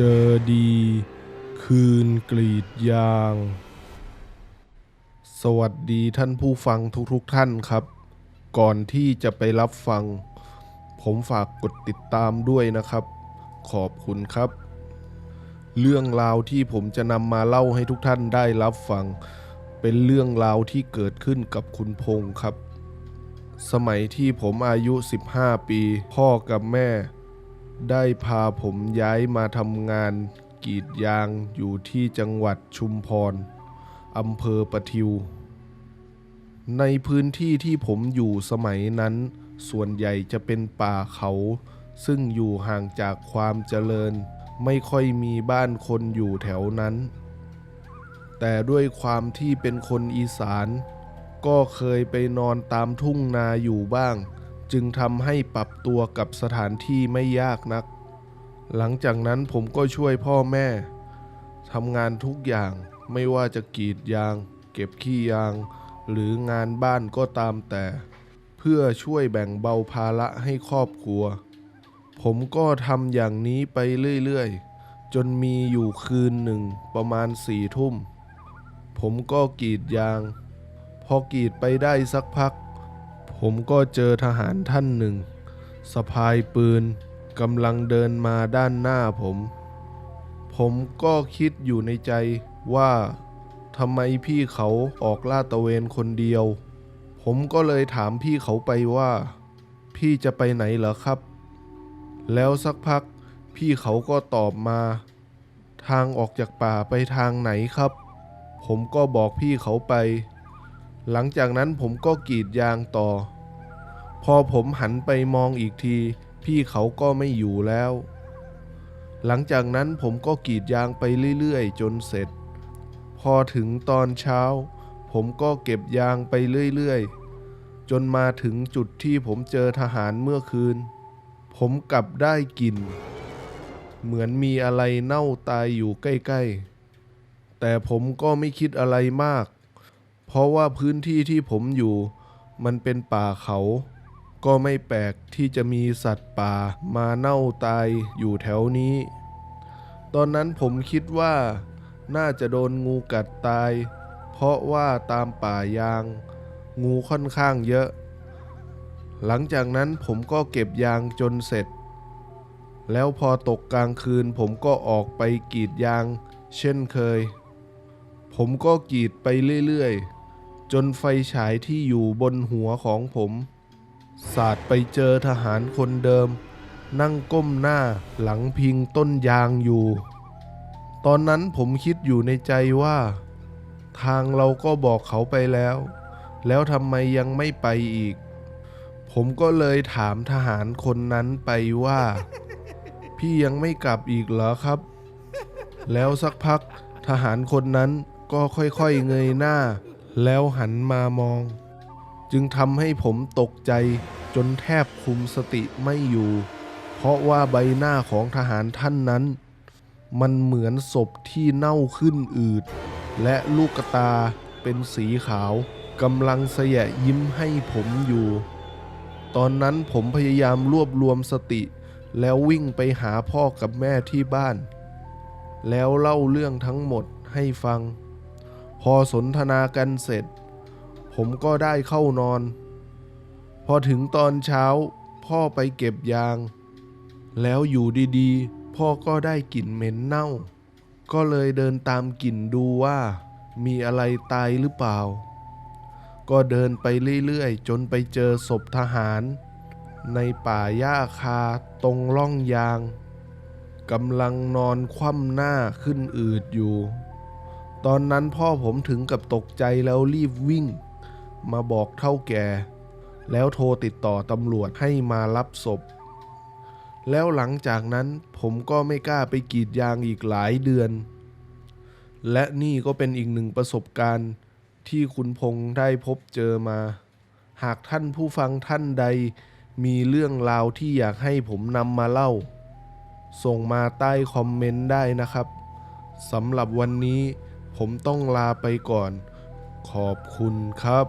เจอดี คืนกรีดยาง สวัสดีท่านผู้ฟังทุกๆทท่านครับ ก่อนที่จะไปรับฟัง ผมฝากกดติดตามด้วยนะครับ ขอบคุณครับ เรื่องราวที่ผมจะนำมาเล่าให้ทุกท่านได้รับฟัง เป็นเรื่องราวที่เกิดขึ้นกับคุณพงษ์ครับ สมัยที่ผมอายุ 15 ปี พ่อกับแม่ ได้พาผมย้ายมาทำงานกรีดยางอยู่ที่จังหวัดชุมพรอำเภอประทิว ในพื้นที่ที่ผมอยู่สมัยนั้น ส่วนใหญ่จะเป็นป่าเขา ซึ่งอยู่ห่างจากความเจริญ ไม่ค่อยมีบ้านคนอยู่แถวนั้น แต่ด้วยความที่เป็นคนอีสาน ก็เคยไปนอนตามทุ่งนาอยู่บ้าง จึงทำให้ปรับตัวกับสถานที่ไม่ยากนัก หลังจากนั้นผมก็ช่วยพ่อแม่ทำงานทุกอย่างไม่ว่าจะกรีดยาง เก็บขี้ยาง หรืองานบ้านก็ตามแต่ เพื่อช่วยแบ่งเบาภาระให้ครอบครัว ผมก็ทำอย่างนี้ไปเรื่อยๆ จนมีอยู่คืนหนึ่งประมาณสี่ทุ่ม ผมก็กรีดยาง พอกรีดไปได้สักพัก ผมก็เจอทหารท่านหนึ่งสะพายปืนกำลังเดินมาด้านหน้าผม ผมก็คิดอยู่ในใจว่าทำไมพี่เขาออกลาดตระเวนคนเดียว ผมก็เลยถามพี่เขาไปว่า พี่จะไปไหนเหรอครับ แล้วสักพักพี่เขาก็ตอบมา ทางออกจากป่าไปทางไหนครับ ผมก็บอกพี่เขาไป หลังจากนั้นผมก็กรีดยางต่อ พอผมหันไปมองอีกที พี่เขาก็ไม่อยู่แล้ว หลังจากนั้นผมก็กรีดยางไปเรื่อยๆ จนเสร็จ พอถึงตอนเช้า ผมก็เก็บยางไปเรื่อยๆ จนมาถึงจุดที่ผมเจอทหารเมื่อคืน ผมกลับได้กลิ่น เหมือนมีอะไรเน่าตายอยู่ใกล้ๆ แต่ผมก็ไม่คิดอะไรมาก ราะว่าพื้นที่ที่ผมอยู่ มันเป็นป่าเขา ก็ไม่แปลกที่จะมีสัตว์ป่ามาเน่าตายอยู่แถวนี้ ตอนนั้นผมคิดว่า น่าจะโดนงูกัดตาย เพราะว่าตามป่ายาง งูค่อนข้างเยอะ หลังจากนั้นผมก็เก็บยางจนเสร็จ แล้วพอตกกลางคืนผมก็ออกไปกรีดยาง เช่นเคยผมก็กรีดไปเรื่อย ๆ จนไฟฉายที่อยู่บนหัวของผมสาดไปเจอทหารคนเดิม นั่งก้มหน้าหลังพิงต้นยางอยู่ ตอนนั้นผมคิดอยู่ในใจว่า ทางเราก็บอกเขาไปแล้ว แล้วทำไมยังไม่ไปอีก ผมก็เลยถามทหารคนนั้นไปว่า พี่ยังไม่กลับอีกเหรอครับ แล้วสักพักทหารคนนั้นก็ค่อยๆเงยหน้า แล้วหันมามอง จึงทำให้ผมตกใจจนแทบคุมสติไม่อยู่ เพราะว่าใบหน้าของทหารท่านนั้น มันเหมือนศพที่เน่าขึ้นอืด และลูกตาเป็นสีขาวกำลังเสยะยิ้มให้ผมอยู่ ตอนนั้นผมพยายามรวบรวมสติ แล้ววิ่งไปหาพ่อกับแม่ที่บ้าน แล้วเล่าเรื่องทั้งหมดให้ฟัง พอสนทนากันเสร็จ ผมก็ได้เข้านอน พอถึงตอนเช้า พ่อไปเก็บยาง แล้วอยู่ดีๆ พ่อก็ได้กลิ่นเหม็นเน่า ก็เลยเดินตามกลิ่นดูว่ามีอะไรตายหรือเปล่า ก็เดินไปเรื่อยๆ จนไปเจอศพทหาร ในป่าหญ้าคาตรงร่องยางกำลังนอนคว่ำหน้าขึ้นอืดอยู่ ตอนนั้นพ่อผมถึงกับตกใจแล้วรีบวิ่ง มาบอกเท่าแก่ แล้วโทรติดต่อตำรวจให้มารับศพ แล้วหลังจากนั้นผมก็ไม่กล้าไปกรีดยางอีกหลายเดือน และนี่ก็เป็นอีกหนึ่งประสบการณ์ที่คุณพงษ์ได้พบเจอมา หากท่านผู้ฟังท่านใดมีเรื่องราวที่อยากให้ผมนำมาเล่า ส่งมาใต้คอมเมนต์ได้นะครับสำหรับวันนี้ ผมต้องลาไปก่อน ขอบคุณครับ